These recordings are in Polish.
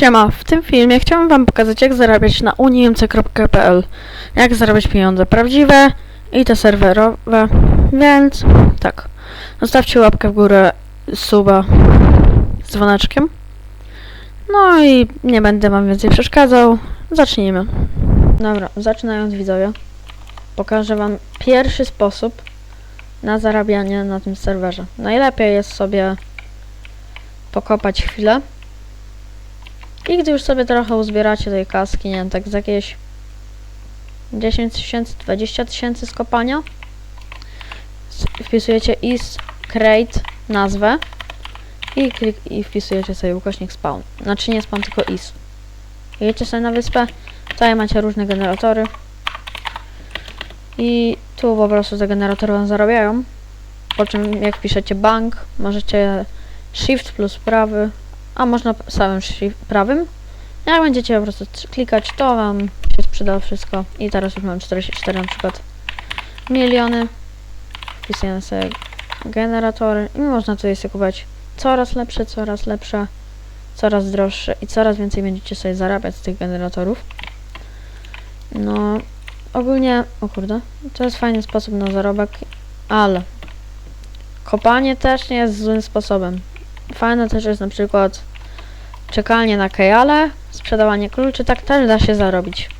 Siema, w tym filmie chciałam wam pokazać jak zarabiać na uniemce.pl Jak zarabiać pieniądze prawdziwe i te serwerowe, więc tak, zostawcie łapkę w górę, suba z dzwoneczkiem. No i nie będę wam więcej przeszkadzał, zacznijmy. Dobra, zaczynając widzowie Pokażę wam pierwszy sposób na zarabianie na tym serwerze. Najlepiej jest sobie pokopać chwilę i gdy już sobie trochę uzbieracie tej kaski, nie wiem, tak z jakieś 10 tysięcy, 20 tysięcy z kopania, wpisujecie is create nazwę i, klik, i wpisujecie sobie ukośnik spawn. Znaczy nie spawn, tylko is. Jedziecie sobie na wyspę, tutaj macie różne generatory i tu po prostu te generatory wam zarabiają. Po czym jak wpiszecie bank, możecie shift plus prawy a można samym prawym. Jak będziecie po prostu klikać, to wam się sprzyda wszystko. I teraz już mam 44 na przykład miliony. Wpisujemy sobie generatory i można tutaj sobie kupować coraz lepsze, coraz lepsze, coraz droższe i coraz więcej będziecie sobie zarabiać z tych generatorów. No, ogólnie, o kurde, to jest fajny sposób na zarobek, ale kopanie też nie jest złym sposobem. Fajne też jest na przykład czekanie na kejale, sprzedawanie kluczy, tak też da się zarobić.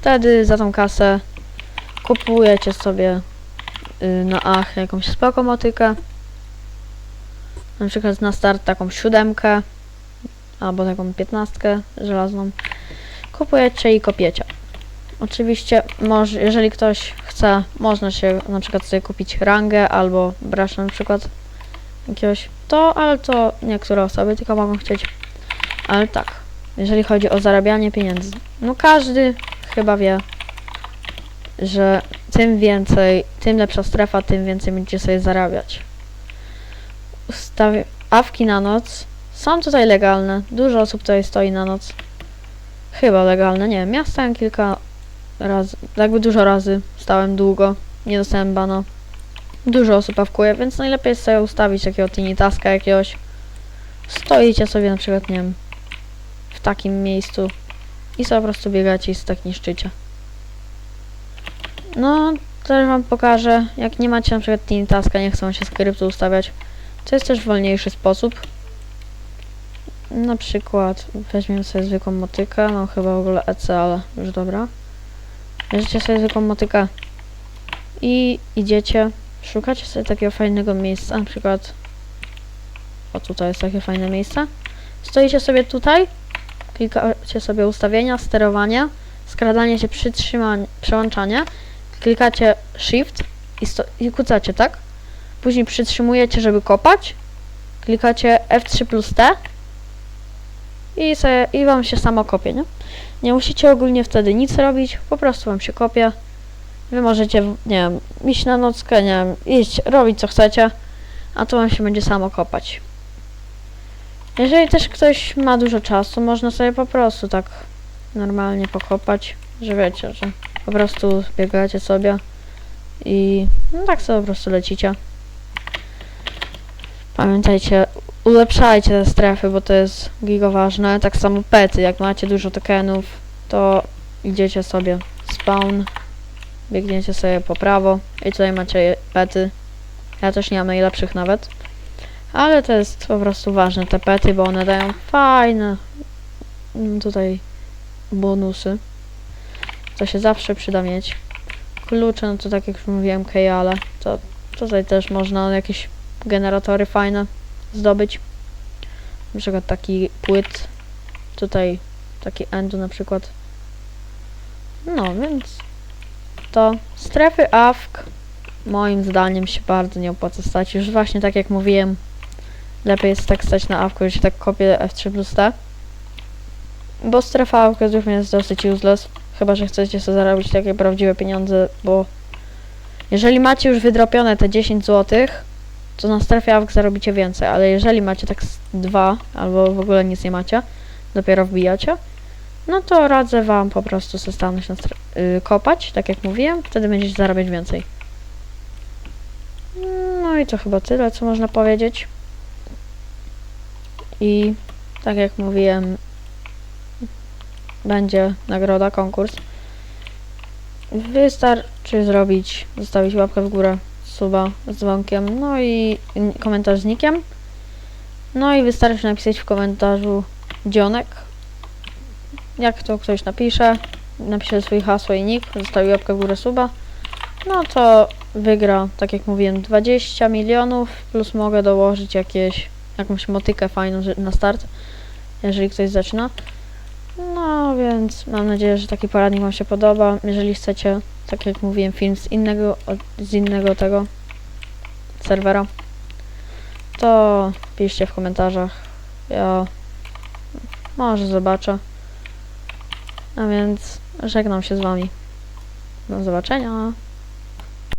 Wtedy za tą kasę kupujecie sobie y, na ach jakąś spoko motykę. Na przykład na start taką siódemkę albo taką piętnastkę żelazną. Kupujecie i kopiecie. Oczywiście, może, jeżeli ktoś chce, można się na przykład sobie kupić rangę albo brasza na przykład jakiegoś to, ale to niektóre osoby tylko mogą chcieć. Ale tak, jeżeli chodzi o zarabianie pieniędzy, no każdy chyba wie, że tym więcej, tym lepsza strefa, tym więcej będziecie sobie zarabiać. Ustawi- awki na noc są tutaj legalne. Dużo osób tutaj stoi na noc. Chyba legalne, nie wiem. Ja stałem kilka razy, jakby dużo razy. Stałem długo, nie dostałem bana dużo osób awkuje, więc najlepiej jest sobie ustawić takiego tiny taska jakiegoś. Stoicie sobie na przykład, nie wiem, w takim miejscu i sobie po prostu biegacie i tak niszczycie. No, też wam pokażę, jak nie macie na przykład tiny taska, nie chcą się skryptu ustawiać, to jest też wolniejszy sposób. Na przykład weźmiemy sobie zwykłą motykę, no chyba w ogóle EC, ale już dobra. Bierzecie sobie zwykłą motykę i idziecie Szukacie sobie takiego fajnego miejsca, na przykład o tutaj jest takie fajne miejsce. Stoicie sobie tutaj, klikacie sobie ustawienia, sterowanie, skradanie się, przełączanie, klikacie shift i, i kucacie, tak? Później przytrzymujecie, żeby kopać, klikacie F3 plus T i, sobie, i wam się samo kopie, nie? Nie musicie ogólnie wtedy nic robić, po prostu wam się kopie. Wy możecie, nie wiem, iść na nockę, nie wiem, iść, robić co chcecie, a to wam się będzie samo kopać. Jeżeli też ktoś ma dużo czasu, można sobie po prostu tak normalnie pokopać, że wiecie, że po prostu biegacie sobie i no tak sobie po prostu lecicie. Pamiętajcie, ulepszajcie te strefy, bo to jest giga ważne. Tak samo pety, jak macie dużo tokenów, to idziecie sobie spawn, biegniecie sobie po prawo i tutaj macie pety. Ja też nie mam najlepszych nawet. Ale to jest po prostu ważne, te pety, bo one dają fajne mm, tutaj bonusy. To się zawsze przyda mieć. Klucze, no to tak jak już mówiłem, kejale, to tutaj też można jakieś generatory fajne zdobyć. Na przykład taki płyt, tutaj taki endu na przykład. No, więc to strefy AFK moim zdaniem się bardzo nie opłaca stać. Już właśnie tak jak mówiłem, lepiej jest tak stać na AFK, że się tak kopie F3 plus T. Bo strefa AFK jest dosyć useless. Chyba, że chcecie sobie zarobić takie prawdziwe pieniądze, bo jeżeli macie już wydropione te 10 zł, to na strefie AFK zarobicie więcej, ale jeżeli macie tak dwa, albo w ogóle nic nie macie, dopiero wbijacie, no to radzę wam po prostu sobie stanąć na stre- y, kopać, tak jak mówiłem, wtedy będziecie zarabiać więcej. No i to chyba tyle, co można powiedzieć. I tak jak mówiłem, będzie nagroda, konkurs. Wystarczy zrobić, zostawić łapkę w górę, suba z dzwonkiem, no i komentarz z nikiem. No i wystarczy napisać w komentarzu dzionek. Jak to ktoś napisze, napisze swoje hasło i nick, zostawi łapkę w górę suba, no to wygra, tak jak mówiłem, 20 milionów, plus mogę dołożyć jakieś, jakąś motykę fajną na start, jeżeli ktoś zaczyna. No więc mam nadzieję, że taki poradnik Wam się podoba. Jeżeli chcecie, tak jak mówiłem, film z innego, z innego tego serwera, to piszcie w komentarzach. Ja może zobaczę. A więc żegnam się z Wami. Do zobaczenia.